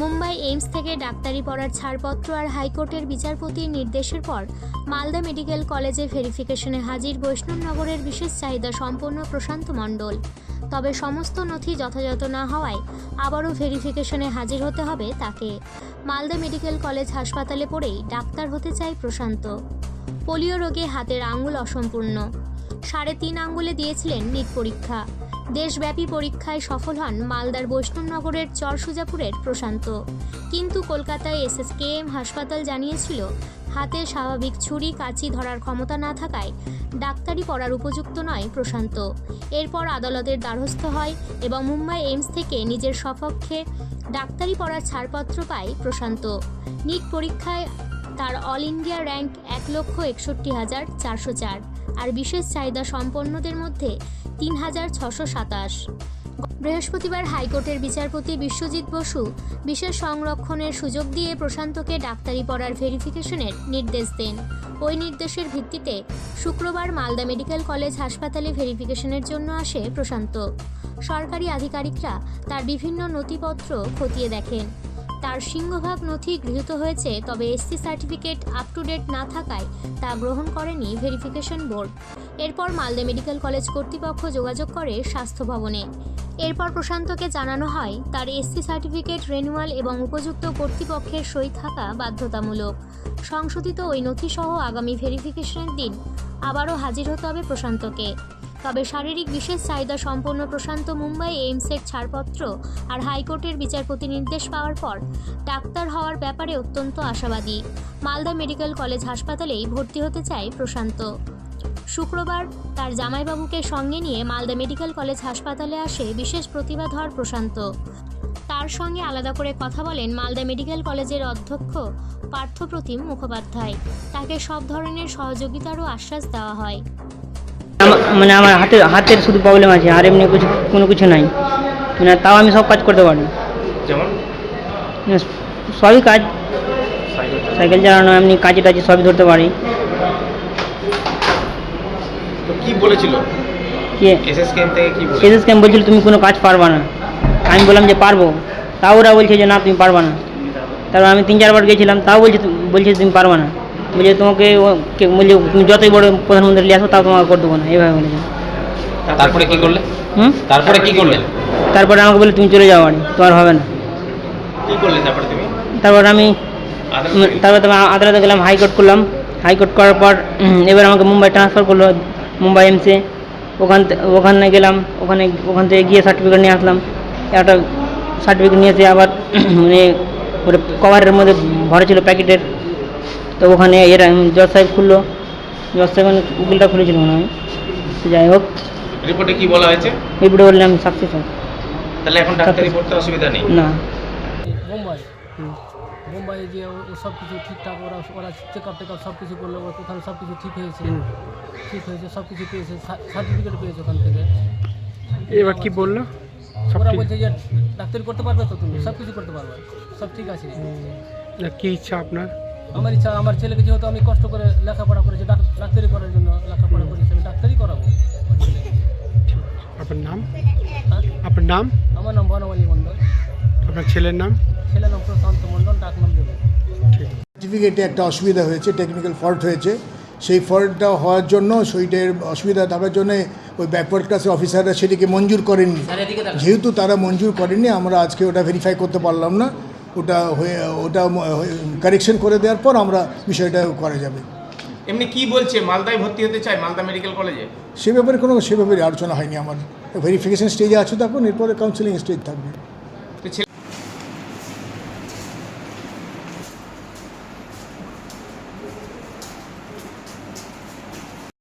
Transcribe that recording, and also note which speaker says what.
Speaker 1: Mumbai AIIMS থেকে ডাক্তারি পড়ার ছাড়পত্র আর হাইকোর্টের বিচারপতির নির্দেশের পর মালদা মেডিকেল কলেজে ভেরিফিকেশনে হাজির বৈষ্ণবনগরের বিশেষ চাহিদা সম্পন্ন প্রশান্ত মণ্ডল। তবে সমস্ত নথি যথাযথ না হওয়ায় আবারও ভেরিফিকেশনে হাজির হতে হবে তাকে। মালদা মেডিকেল কলেজ হাসপাতালে পড়েই ডাক্তার হতে চায় প্রশান্ত। পোলিও রোগে হাতের আঙুল অসম্পূর্ণ। সাড়ে তিন আঙ্গুলে দিয়েছিলেন নিট পরীক্ষা। দেশব্যাপী পরীক্ষায় সফল হন মালদার বৈষ্ণবনগরের চরসুজাপুরের প্রশান্ত। কিন্তু কলকাতায় এসএসকেএম হাসপাতাল জানিয়েছিল, হাতে স্বাভাবিক ছুরি, কাঁচি ধরার ক্ষমতা না থাকায় ডাক্তারি পড়ার উপযুক্ত নয় প্রশান্ত। এরপর আদালতের দ্বারস্থ হয় এবং মুম্বাই এইমস থেকে নিজের সপক্ষে ডাক্তারি পড়ার ছাড়পত্র পায় প্রশান্ত। নিট পরীক্ষায় তার অল ইন্ডিয়া র্যাঙ্ক এক লক্ষ একষট্টি হাজার চারশো চার। আর বিশেষ চাহিদা সম্পন্নদের মধ্যে তিন হাজার ছশো সাতাশ। বৃহস্পতিবার হাইকোর্টের বিচারপতি বিশ্বজিৎ বসু বিশেষ সংরক্ষণের সুযোগ দিয়ে প্রশান্তকে ডাক্তারি পড়ার ভেরিফিকেশনের নির্দেশ দেন। ওই নির্দেশের ভিত্তিতে শুক্রবার মালদা মেডিকেল কলেজ হাসপাতালে ভেরিফিকেশনের জন্য আসে প্রশান্ত। সরকারি আধিকারিকরা তার বিভিন্ন নথিপত্র খতিয়ে দেখেন। তার সিংহভাগ নথি গৃহীত হয়েছে, তবে SC certificate up to date না থাকায় তা গ্রহণ করেনি ভেরিফিকেশন বোর্ড। এরপর মালদা মেডিকেল কলেজ কর্তৃপক্ষ যোগাযোগ করে স্বাস্থ্য ভবনে। এরপর প্রশান্তকে জানানো হয়, তার এসসি সার্টিফিকেট রেনুয়াল এবং উপযুক্ত কর্তৃপক্ষের সই থাকা বাধ্যতামূলক। সংশোধিত ওই নথিসহ আগামী ভেরিফিকেশনের দিন আবারও হাজির হতে হবে প্রশান্তকে। তবে শারীরিক বিশেষ চাহিদা সম্পন্ন প্রশান্ত মুম্বাই এইমসের ছাড়পত্র আর হাইকোর্টের বিচারপতি নির্দেশ পাওয়ার পর ডাক্তার হওয়ার ব্যাপারে অত্যন্ত আশাবাদী। মালদা মেডিকেল কলেজ হাসপাতালেই ভর্তি হতে চায় প্রশান্ত। শুক্রবার তার জামাইবাবুকে সঙ্গে নিয়ে মালদা মেডিকেল কলেজ হাসপাতালে আসে বিশেষ প্রতিভাধর প্রশান্ত। তার সঙ্গে আলাদা করে কথা বলেন মালদা মেডিকেল কলেজের অধ্যক্ষ পার্থপ্রতিম মুখোপাধ্যায়। তাকে সব ধরনের সহযোগিতারও আশ্বাস দেওয়া হয়।
Speaker 2: মানে আমার হাতের হাতের শুধু প্রবলেম আছে আর এমনি কিছু কোনো কিছু নাই। মানে তাও আমি সব কাজ করতে পারি।
Speaker 3: যেমন?
Speaker 2: মানে সবই কাজ।
Speaker 3: সাইকেল
Speaker 2: চালানো। এমনি কাজে টাজে সবই ধরতে পারি।
Speaker 3: তো কি বলেছিল?
Speaker 2: কি?
Speaker 3: এসএস ক্যাম্প থেকে কি
Speaker 2: এসএস ক্যাম্প বলছিল তুমি কোনো কাজ পারবা না। আমি বললাম যে পারব। তাও ওরা বলছে যে না তুমি পারবা না। তারপর আমি তিন চারবার গেছিলাম তাও বলছে বলছে তুমি পারবা না। বলছে তোমাকে বলছে তুমি যতই বড় প্রধানমন্ত্রী নিয়ে আসো তাও তোমাকে করে দেবো না এইভাবে বলেছে
Speaker 4: তারপরে কি করলে
Speaker 2: হুম
Speaker 4: তারপরে কি করলে
Speaker 2: তারপরে আমাকে বলে তুমি চলে যাও তোমার হবে না
Speaker 3: কি করলে তারপরে তুমি
Speaker 2: তারপর আমি তারপর তোমার আদালতে গেলাম হাইকোর্ট করলাম হাইকোর্ট করার পর এবার আমাকে মুম্বাই ট্রান্সফার করল মুম্বাই এমসে ওখান ওখানে গেলাম ওখানে ওখান থেকে গিয়ে সার্টিফিকেট নিয়ে আসলাম একটা সার্টিফিকেট নিয়ে এসে আবার মানে ওটা কভারের মধ্যে ভরা ছিল প্যাকেটের তো ওখানে এরা জজ সাহেব খুললো। জজ সাহেব মানে উকিলটা খুলেছিল মনে হয়। যাই হোক।
Speaker 3: রিপোর্টে কি বলা হয়েছে?
Speaker 2: এরপরে বললাম সাকসেস
Speaker 3: তাহলে এখন ডাক্তারি পড়তে অসুবিধা নেই?
Speaker 2: না।
Speaker 5: মুম্বাই? মুম্বাই গিয়ে ও ও সব কিছু ঠিকঠাক ওরা ওরা চেক আপ টেকআপ সব কিছু করল ওর- ওখানে সব কিছু ঠিক হয়েছে। ঠিক হয়েছে সব কিছু পেয়েছে সার্টিফিকেট পেয়েছে ওখান থেকে।
Speaker 6: এবার কি বলল?
Speaker 5: ওরা বলছে যে ডাক্তারি করতে পারবে তো তুমি? সব কিছু করতে পারবে? সব ঠিক আছে?
Speaker 6: কি ইচ্ছা আপনার?
Speaker 5: আমার ইচ্ছা আমার ছেলেকে যেহেতু আমি কষ্ট করে লেখাপড়া করেছি ডাক- ডাক্তারি করার জন্য লেখাপড়া করেছি আমি ডাক্তারি করাবো
Speaker 6: আপনার নাম?
Speaker 5: হ্যাঁ?
Speaker 6: আপনার নাম?
Speaker 5: আমার নাম বনমালী মণ্ডল।
Speaker 6: আপনার ছেলের নাম?
Speaker 5: ছেলের নাম প্রশান্ত মণ্ডল ডাক নাম দেবে।
Speaker 7: সার্টিফিকেটে একটা অসুবিধা হয়েছে টেকনিক্যাল ফল্ট হয়েছে। সেই ফল্টটা হওয়ার জন্য সেইটার অসুবিধা থাকার জন্য ওই ব্যাকওয়ার্ড ক্লাসের অফিসাররা সেটিকে মঞ্জুর করেননি। যেহেতু তারা মঞ্জুর করেননি আমরা আজকে ওটা ভেরিফাই করতে পারলাম না। ওটা হয়ে ওটা কারেকশন করে দেওয়ার পর আমরা বিষয়টা করা যাবে।
Speaker 3: এমনি কি বলছে? মালদায় ভর্তি হতে চায় মালদা মেডিকেল কলেজে?
Speaker 7: সে ব্যাপারে কোনো সে ব্যাপারে আলোচনা হয়নি আমার। ভেরিফিকেশন স্টেজে আছে তখন এরপরে কাউন্সিলিং স্টেজ থাকবে।